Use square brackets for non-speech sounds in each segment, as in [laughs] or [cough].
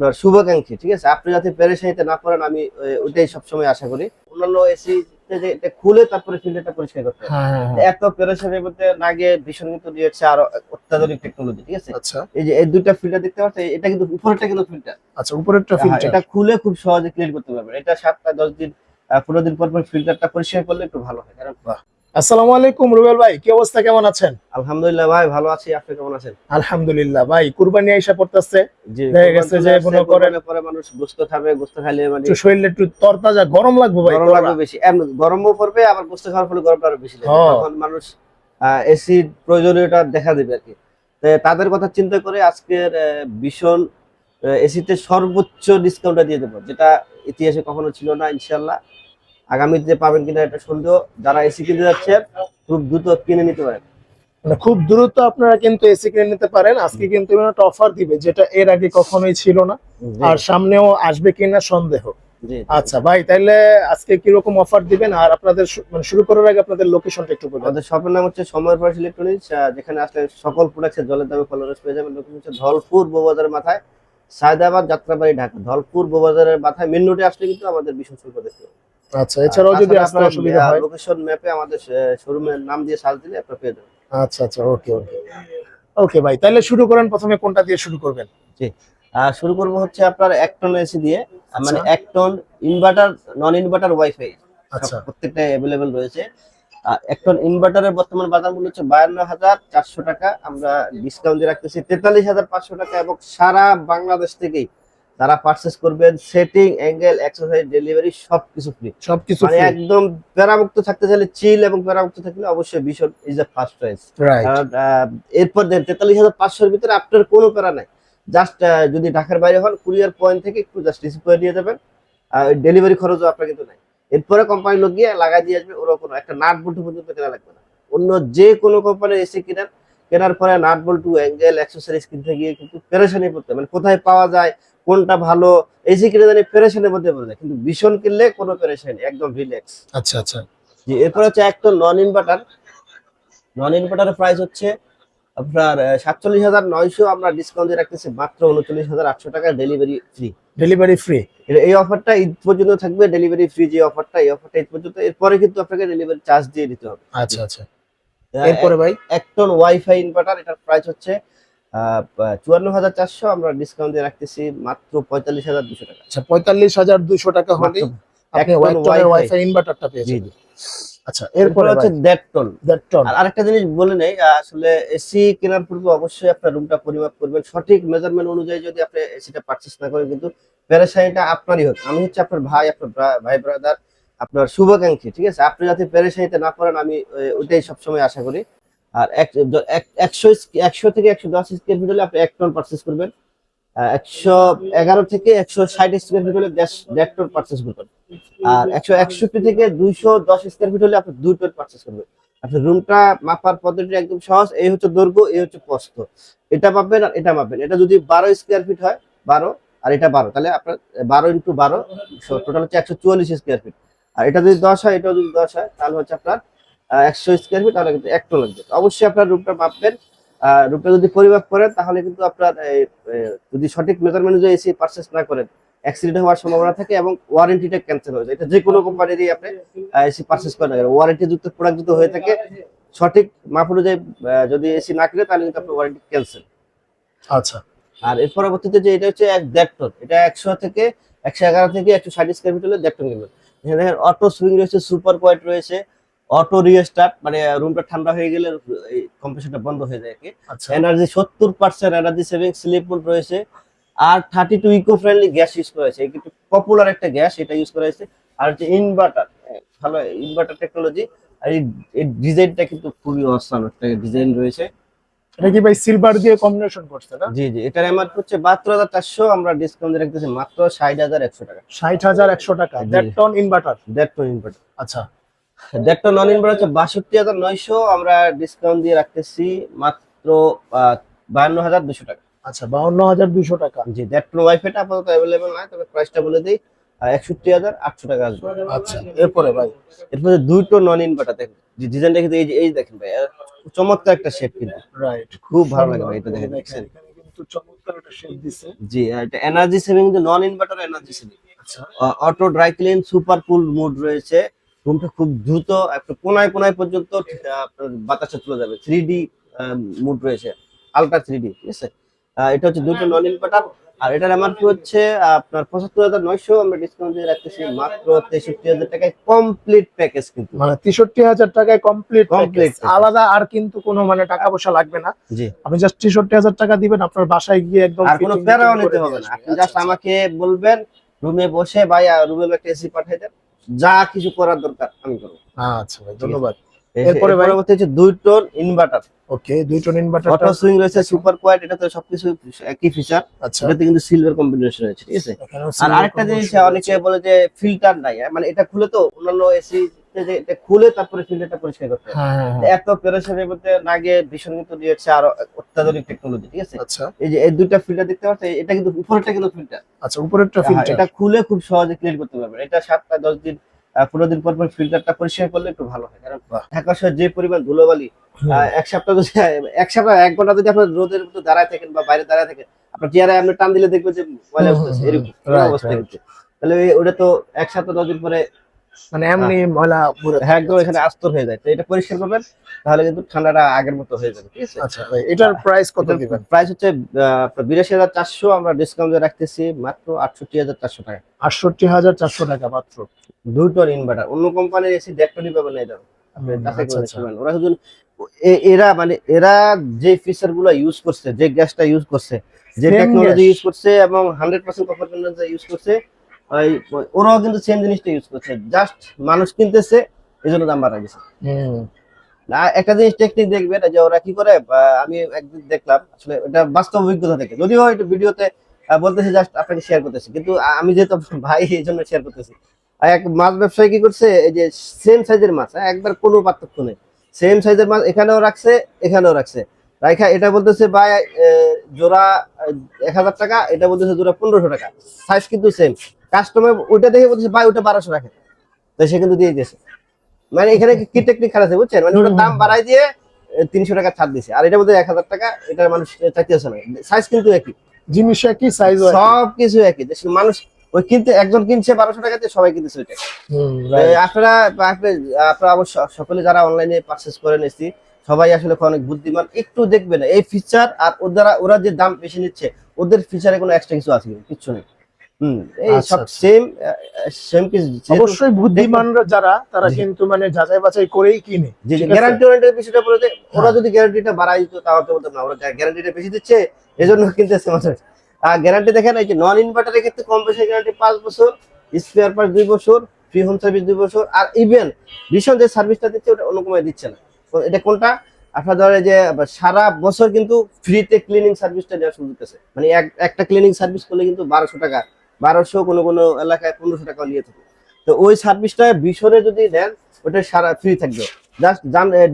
আপনার শুভাকাঙ্ক্ষী ঠিক আছে? আপনি যাতে পেরেশানিতে না পড়েন আমি ওইটাই সবসময় আশা করি। অন্যান্য এসি এটা খুলে তারপরে ফিল্টারটা পরিষ্কার করতে হ্যাঁ হ্যাঁ, হ্যাঁ। এত পেরেশানির মধ্যে না গিয়ে ভীষণ কিন্তু দিয়েছে আরও অত্যাধুনিক টেকনোলজি ঠিক আছে? আচ্ছা। এই যে এই দুইটা ফিল্টার দেখতে পাচ্ছেন এটা কিন্তু উপরেরটা কিন্তু ফিল্টার আচ্ছা উপরেরটা ফিল্টার এটা খুলে খুব সহজে ক্লিন করতে পারবেন। এটা সাতটা দশ দিন পনেরো দিন পর পর ফিল্টারটা পরিষ্কার করলে একটু ভালো হয় কারণ আসসালামু আলাইকুম রুবেল ভাই কি অবস্থা কেমন আছেন? আলহামদুলিল্লাহ ভাই ভালো আছি। আপনি কেমন আছেন? আলহামদুলিল্লাহ ভাই কুরবানি আইসা পড়তেছে। দেখা গেছে যে আসছে, করেন- পরে মানুষ গোস্ত খাবে খাইলে মানে একটু শরীরে একটু তরতাজা গরম লাগবে ভাই গরম লাগবে বেশি। এমন গরমও পড়বে আবার গোস্ত খাওয়ার ফলে গরমটা আরও বেশি লাগবে। তখন মানুষ এসি প্রয়োজনীয়তা দেখা দেবে আর কি। তাদের কথা চিন্তা করে আজকের ভীষণ এসিতে সর্বোচ্চ ডিসকাউন্টটা দিয়ে দেবো যেটা ইতিহাসে কখনো ছিল না ইনশাল্লাহ আগামীতে পাবেন কিনা এটা সন্দেহ। যারা এসি কিনতে যাচ্ছে খুব দ্রুত কিনে নিতে পারেন। মানে খুব দ্রুত আপনারা কিন্তু এসি কিনে নিতে পারেন। আজকে কিন্তু একটা অফার দিবে যেটা এর আগে কখনোই ছিল না। আর সামনেও আসবে কিনা সন্দেহ। আচ্ছা ভাই তাইলে আজকে কীরকম অফার দিবেন? আর আপনাদের মানে শুরু করার আগে আপনাদের লোকেশনটা একটু বলবেন। আমাদের শপের নাম হচ্ছে সময়ের পর ইলেকট্রনিক্স যেখানে আসলে সকল প্রোডাক্টের জলের দামে ফলোয়ার্স পেয়ে যাবেন। লোকেশন হচ্ছে ধলপুর বৌবাজারের মাথায় সায়দাবাদ যাত্রাবাড়ি ঢাকা। ধলপুর বৌবাজারের মাথায় মেন রোডে আসলে কিন্তু আমাদের শুল্ক দেখতে পাবেন। আচ্ছা এছাড়াও যদি আপনার, অসুবিধা হয়? লোকেশন ম্যাপে আমাদের শোরুমের নাম দিয়ে সার্চ দিলে আপনারা পেয়ে যাবেন। আচ্ছা আচ্ছা ওকে ওকে ওকে ভাই তাহলে শুরু করেন প্রথমে কোনটা দিয়ে শুরু করবেন। আহ, শুরু করব হচ্ছে আপনার এক টন এসি দিয়ে মানে আচ্ছা। এক ton inverter non inverter wifi আচ্ছা। প্রত্যেকটা অ্যাভেলেবেল রয়েছে। এক টন ইনভার্টারের বর্তমান বাজার মূল্য হচ্ছে বায়ান্ন হাজার চারশো টাকা। আমরা ডিসকাউন্ট দিয়ে রাখতেছি তেতাল্লিশ হাজার পাঁচশো টাকা এবং সারা বাংলাদেশ থেকেই যারা পারচেস করবেন সেটিং অ্যাঙ্গেল এক্সারসাইজ ডেলিভারি সবকিছু ফ্রি সবকিছু মানে একদম প্যারামুক্ত থাকতে চাইলে চিল এবং প্যারামুক্ত থাকলে অবশ্যই ভীষণ ইজ দ্য ফার্স্ট চয়েস এরপর দেন তেতাল্লিশ হাজার পাঁচশোর ভিতরে আপনার কোনো প্যারা নাই। জাস্ট যদি ঢাকার বাইরে হন কুরিয়ার পয়েন্ট থেকে একটু জাস্ট রিসিভ করে নিয়ে যাবেন ডেলিভারি খরচও আপনার কিন্তু নাই। এরপরে কোম্পানি লোক গিয়ে লাগাই দিয়ে আসবে ওরা কোনো একটা নাট বল্টু পর্যন্ত কেনা লাগবে না। অন্য যে কোনো কোম্পানির এসি কেনার কেনার পরে নাট বল্টু অ্যাঙ্গেল অ্যাক্সেসরিজ কিনতে গিয়ে কিন্তু পেরেশানি পড়তে। মানে কোথায় পাওয়া যায় কোনটা ভালো এসি কিনে জানি পেরেশানির মধ্যে পড়ে যায় কিন্তু ভীষণ কিনলে কোনো পেরেশানি একদম রিল্যাক্স আচ্ছা আচ্ছা। জি এরপর হচ্ছে একটা নন ইনভার্টার নন ইনভার্টারের প্রাইস হচ্ছে আপনার সাতচল্লিশ হাজার নয়শো আমরা ডিসকাউন্ট দিয়ে রাখতেছি মাত্র উনচল্লিশ হাজার আটশো টাকা ডেলিভারি ফ্রি ডেলিভারি ফ্রি এই অফারটা ঈদ পর্যন্ত থাকবে ডেলিভারি ফ্রি যে অফারটা এই অফারটা ঈদ পর্যন্ত এরপরে কিন্তু আপনাকে ডেলিভারি চার্জ দিয়ে দিতে হবে। আচ্ছা আচ্ছা। এরপরে ভাই? এক টন ওয়াইফাই ইনভার্টার এটার প্রাইস হচ্ছে চুয়ান্ন হাজার চারশো আমরা ডিসকাউন্ট দিয়ে রাখতেছি মাত্র পঁয়তাল্লিশ হাজার দুশো টাকা। আচ্ছা পঁয়তাল্লিশ হাজার দুশো টাকা হলেই আপনি ওয়াইফাই ইনভার্টারটা পেয়ে যাবেন। আচ্ছা এরপরে এরপরে হচ্ছে দেড় টন দেড় টন আর আরেকটা জিনিস বলে নেই আসলে এসি কেনার পূর্বে অবশ্যই আপনার রুমটা পরিমাপ করবেন। সঠিক মেজারমেন্ট অনুযায়ী যদি আপনি এসিটা পারচেস না করেন কিন্তু পেরেশানিটা আপনারই হোক। আমি হচ্ছে আপনার ভাই আপনার ভাই ব্রাদার আপনার শুভাকাঙ্ক্ষী ঠিক আছে? আপনি যাতে পেরেশানিতে না পড়েন আমি ওইটাই সবসময় আশা করি। আর এক- এক- একশো একশো থেকে একশো দশ স্কোয়ার ফিট হলে আপনি এক টন পারচেস করবেন। একশো এগারো থেকে একশো ষাট স্কোয়ার ফিট হলে দেড়- টন পারচেস করবেন। আর একশো একষট্টি থেকে দুইশো দশ স্কোয়ার ফিট হলে আপনি দুই টন পারচেস করবেন। আপনার রুমটা মাপার পদ্ধতি একদম সহজ, এই হচ্ছে দৈর্ঘ্য, এই হচ্ছে প্রস্থ। এটা মাপবেন আর এটা মাপবেন। এটা যদি বারো স্কোয়ার ফিট হয়, বারো, আর এটা বারো, তাহলে আপনার বারো ইন্টু বারো টোটাল হচ্ছে একশো চুয়াল্লিশ স্কোয়ার ফিট। আর এটা যদি দশ হয়, এটাও যদি দশ হয়, তাহলে হচ্ছে আপনার একশো স্কোয়ার ফিট তাহলে কিন্তু এক টন লাগবে। অবশ্যই আপনার রুমটা মাপবেন। রুমটা যদি পরিমাপ করেন তাহলে কিন্তু আপনার যদি সঠিক মেজারমেন্ট অনুযায়ী এসি পারচেস না করেন অ্যাক্সিডেন্ট হওয়ার সম্ভাবনা থাকে এবং ওয়ারেন্টিটা ক্যান্সেল হয়ে যায়। এটা যে কোনো কোম্পানিরই আপনি এসি পারচেস করেন ওয়ারেন্টি যুক্ত প্রোডাক্ট যদি হয়ে থাকে সঠিক মাপ অনুযায়ী যদি এসি না কিনে তাহলে কিন্তু আপনার ওয়ারেন্টি ক্যান্সেল আচ্ছা। আর এর পরবর্তীতে যে এটা হচ্ছে এক দেড় টন এটা একশো থেকে একশো এগারো থেকে একশো ষাট স্কোয়ার ফিট হলে দেড় টন কিনবেন। এখানে অটো সুইং রয়েছে সুপার কোয়াইট রয়েছে অটো রিস্টার্ট মানে রুমটা ঠান্ডা হয়ে গেলে এই কম্প্রেশনটা বন্ধ হয়ে যায় কি আচ্ছা। এনার্জি সত্তর পার্সেন্ট এনার্জি সেভিং স্লিপ রয়েছে। আর thirty two eco friendly gas use করা হয়েছে। কিন্তু পপুলার একটা গ্যাস এটা ইউজ করা হয়েছে। আর হচ্ছে ইনভার্টার ভালো ইনভার্টার টেকনোলজি আর এই ডিজাইনটা কিন্তু খুবই অসাম একটা ডিজাইন রয়েছে। এটা কি ভাই সিলভার দিয়ে কম্বিনেশন করছে না? জি জি এটার এমআরপি হচ্ছে বাহাত্তর হাজার চারশো। আমরা ডিসকাউন্ট রাখতেছি মাত্র ষাট হাজার একশো টাকা। ষাট হাজার একশো টাকা। জি। দেড় টন ইনভার্টার দেড় টন ইনভার্টার আচ্ছা। দেড় নন ইনভার্টার হচ্ছে বাষট্টি হাজার নয়শো আমরা ডিসকাউন্ট দিয়ে রাখতেছি মাত্র বাহান্ন হাজার দুশো টাকা। আচ্ছা বাউন্ন হাজার দুইশো টাকা। জি দ্যাট প্রো ওয়াইফাইটা আপাতত অ্যাভেলেবেল নয় তবে প্রাইসটা বলে দিই একষট্টি হাজার আটশো টাকা আসবে। আচ্ছা এরপরে ভাই? এরপরে দুইটো নন ইনভার্টার দেখেন যে ডিজাইনটা কিন্তু এই যে এই দেখেন ভাই চমৎকার একটা শেপ কিন্তু। রাইট খুব ভালো লাগে ভাই এটা দেখেন। কিন্তু কিন্তু চমৎকার একটা শেপ দিছে। জি এটা energy saving non inverter energy saving আচ্ছা। Auto dry clean super cool mode রয়েছে। রুমটা খুব দ্রুত একটা কোনায় কোনায় পর্যন্ত আপনার বাতাসে চলে যাবে। থ্রি ডি মুড রয়েছে। আলট্রা থ্রি ডি ঠিক আছে? এটা হচ্ছে দুটো নন ইনভার্টার আর এটার এমআরপি হচ্ছে? আপনার পঁচাত্তর হাজার নয়শো আমরা ডিসকাউন্ট দিয়ে রাখতেছি মাত্র তেষট্টি হাজার টাকায় কমপ্লিট প্যাকেজ কিন্তু। মানে তেষট্টি হাজার টাকায় কমপ্লিট কমপ্লিট আলাদা আর কিন্তু কোনো মানে টাকা পয়সা লাগবে না। জি। আপনি জাস্ট তেষট্টি হাজার টাকা দিবেন আপনার বাসায় গিয়ে একদম আর কোনো প্যারাও নিতে হবে না। আপনি জাস্ট আচ্ছা, আমাকে বলবেন রুমে বসে ভাই রুমে একটা এসি পাঠিয়ে দেন। যা কিছু করার দরকার আমি করব। আচ্ছা ভাই ধন্যবাদ। এরপরে ভাই? হচ্ছে দুই টোন ইনভার্টার ওকে দুই টন ইনভার্টার অটো সুইং রয়েছে সুপার কোয়াইট এটা তো সবকিছু একই ফিচার আচ্ছা। এটাতে কিন্তু সিলভার কম্বিনেশন রয়েছে ঠিক আছে? আর আরেকটা জিনিস অনেকে বলে যে ফিল্টার নাই মানে এটা খুলে তো অন্যান্য এসি খুলে তারপরে ফিল্টারটা পরিষ্কার করতে হয় হ্যাঁ হ্যাঁ। এত পেরেশানের মধ্যে নাগে ভীষণ কিন্তু দিয়েছে আরও অত্যাধুনিক টেকনোলজি ঠিক আছে? আচ্ছা। এই যে এই দুইটা ফিল্টার দেখতে পাচ্ছেন এটা কিন্তু উপরেরটা কিন্তু ফিল্টার আচ্ছা উপরেরটা ফিল্টার এটা খুলে খুব সহজে ক্লিন করতে পারবেন। এটা সাতটা দশ দিন পনেরো দিন পর পর ফিল্টারটা পরিষ্কার করলে একটু ভালো হয়। কারণ। ঢাকা শহর যে পরিমাণ ধুলোবালি এক সপ্তাহ যদি এক সপ্তাহ এক ঘণ্টা যদি আপনার রোদের মধ্যে দাঁড়ায় থাকেন বা বাইরে দাঁড়ায় থাকেন আপনার চেয়ারে আপনি টান দিলে দেখবেন যে ময়লা উঠতেছে এরকম অবস্থা. কিন্তু। তাহলে ওটা তো এক সপ্তাহ দশ দিন পরে মানে এমনি ময়লা পুরো হ্যাঁ একদম এখানে আস্তর হয়ে যায়। তো এটা পরিষ্কার করবেন তাহলে কিন্তু ঠান্ডাটা আগের মতো হয়ে যাবে ঠিক আছে? আচ্ছা ভাই এটার প্রাইস কত দিবেন? প্রাইস হচ্ছে বিরাশি হাজার চারশো আমরা ডিসকাউন্ট রাখতেছি মাত্র আটষট্টি হাজার চারশো টাকা। আটষট্টি হাজার চারশো টাকা মাত্র? দুই টন ইনভার্টার অন্য কোম্পানির এসি দেড় টনই পাবেন না এটা আচ্ছা, আচ্ছা। ওরা শুধু এরা মানে এরা যে ফিচারগুলো ইউজ করছে যে গ্যাসটা ইউজ করছে যে টেকনোলজি ইউজ করছে এবং হান্ড্রেড পার্সেন্ট কপার ইউজ করছে ওই- ওরাও কিন্তু সেম জিনিসটা ইউজ করছে। জাস্ট মানুষ কিনতেছে এই জন্য দাম বাড়া গেছে না একটা জিনিস টেকনিক দেখবেন যে ওরা কি করে আমি একদিন দেখলাম আসলে এটা বাস্তব অভিজ্ঞতা থেকে। যদিও একটু ভিডিওতে বলতেছি জাস্ট আপনাকে শেয়ার করতেছি কিন্তু আমি যেহেতু [laughs] ভাই এই জন্য শেয়ার করতেছি। এক মাছ ব্যবসায়ী কি করছে এই যে সেম সাইজের মাছ হ্যাঁ, একবার কোনো পার্থক্য নেই। সেম সাইজের মাছ এখানেও রাখছে এখানেও রাখছে। রাইখা এটা বলতেছে ভাই জোড়া এক হাজার টাকা এটা বলতেছে জোড়া পনেরোশো টাকা। সাইজ কিন্তু সেম কাস্টমার ওইটা দেখে বলতেছে ভাই ওটা বারোশো রাখে তো সে কিন্তু দিয়ে দিয়েছে। মানে এখানে কি- টেকনিক খারাপ বুঝছেন? মানে ওটার দাম বাড়াই দিয়ে তিনশো টাকা ছাড় দিছে আর এটা বলতে এক হাজার টাকা এটা মানুষ চাইতেছে না। সাইজ কিন্তু একই। জিনিস একই সাইজ সব কিছু একই। মানুষ ওই কিনতে একজন কিনছে বারোশো টাকাতে সবাই কিনতেছে ওইটা আপনারা আপনারা অবশ্য সকলে যারা অনলাইনে পারচেস করে নিচ্ছি সবাই আসলে অনেক বুদ্ধিমান। একটু দেখবেন এই ফিচার আর ওরা ওরা যে দাম বেশি নিচ্ছে ওদের ফিচারে কোনো এক্সট্রা কিছু আছে? কিচ্ছু নেই। হুম এই সব। সেম সেম কিছু যেহেতু- অবশ্যই বুদ্ধিমানরা যারা তারা কিন্তু মানে যাচাই বাছাই করেই কিনে। যে ঠিক আছে? গ্যারান্টি ওয়ারেন্টির বিষয়টা বলে ওরা। যদি গ্যারান্টিটা বাড়াই দিত তাহলে তো বলতাম না। ওরা গ্যারান্টিটা বেশি দিচ্ছে এজন্য কিনতেছে মানুষ আর গ্যারান্টি দেখেন এই যে নন ইনভার্টারের ক্ষেত্রে কম বেশি গ্যারান্টি পাঁচ বছর স্পেয়ার পার্ট দুই বছর ফ্রি হোম সার্ভিস দুই বছর আর ইভেন ভীষণ যে সার্ভিসটা দিচ্ছে ওটা অন্য দিচ্ছে না। এটা কোনটা? আপনার ধরে যে সারা বছর কিন্তু ফ্রিতে ক্লিনিং সার্ভিসটা দেওয়া শুরু করতেছে মানে একটা ক্লিনিং সার্ভিস করলে কিন্তু বারোশো টাকা বারোশো কোনো কোনো এলাকায় পনেরোশো টাকা নিয়ে থাকে। তো ওই সার্ভিসটা বিশরে যদি দেন ওটা সারা ফ্রি থাকবে। জাস্ট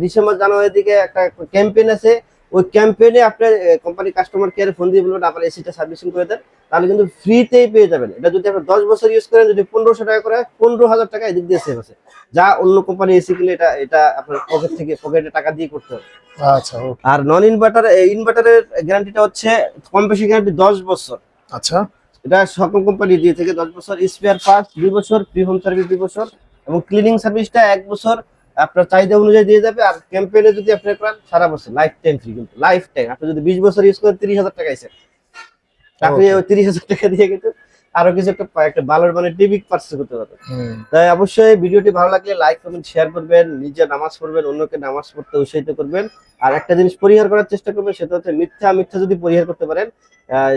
ডিসেম্বর জানুয়ারির দিকে একটা ক্যাম্পেইন আছে। ওই ক্যাম্পেইনে আপনার কোম্পানি কাস্টমার কেয়ারে ফোন দিয়ে বলবেন আপনার এসিটা সার্ভিসিং করে দেন। তাহলে কিন্তু ফ্রিতেই পেয়ে যাবেন। এটা যদি আপনি দশ বছর ইউজ করেন যদি পনেরোশো টাকা করে পনেরো হাজার টাকা এদিক দিয়ে সেভ আছে। যা অন্য কোম্পানি এসি কিনলে এটা এটা আপনার পকেট থেকে পকেটে টাকা দিয়ে করতে হবে। আচ্ছা আর নন ইনভার্টার ইনভার্টারের গ্যারান্টিটা হচ্ছে কম বেশি গ্যারান্টি দশ বছর। আচ্ছা। এটা সকল কোম্পানি দিয়ে থাকে দশ বছর স্পেয়ার পার্টস দুই বছর প্রি হোম সার্ভিস দুই বছর। এবং ক্লিনিং সার্ভিসটা এক বছর আপনার চাহিদা অনুযায়ী দিয়ে যাবে। আর ক্যাম্পেইনে যদি আপনি করেন সারা বছর লাইফ টাইম ফ্রি কিন্তু লাইফ টাইম আপনি যদি বিশ বছর ইউজ করেন তিরিশ হাজার টাকা এসে আপনি তিরিশ হাজার টাকা দিয়ে কিন্তু আরও কিছু একটা একটা ভালো মানে টিভি পার্সেস করতে পারবেন তাই অবশ্যই ভিডিওটি ভালো লাগলে লাইক করবেন শেয়ার করবেন নিজে নামাজ পড়বেন অন্যকে নামাজ পড়তে উৎসাহিত করবেন। আর একটা জিনিস পরিহার করার চেষ্টা করবেন সেটা হচ্ছে মিথ্যা মিথ্যা যদি পরিহার করতে পারেন আহ,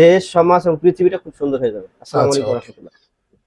দেশ সমাজ এবং পৃথিবীটা খুব সুন্দর হয়ে যাবে। আসসালামু আচ্ছা, আলাইকুম okay. রহমতুল্লাহ।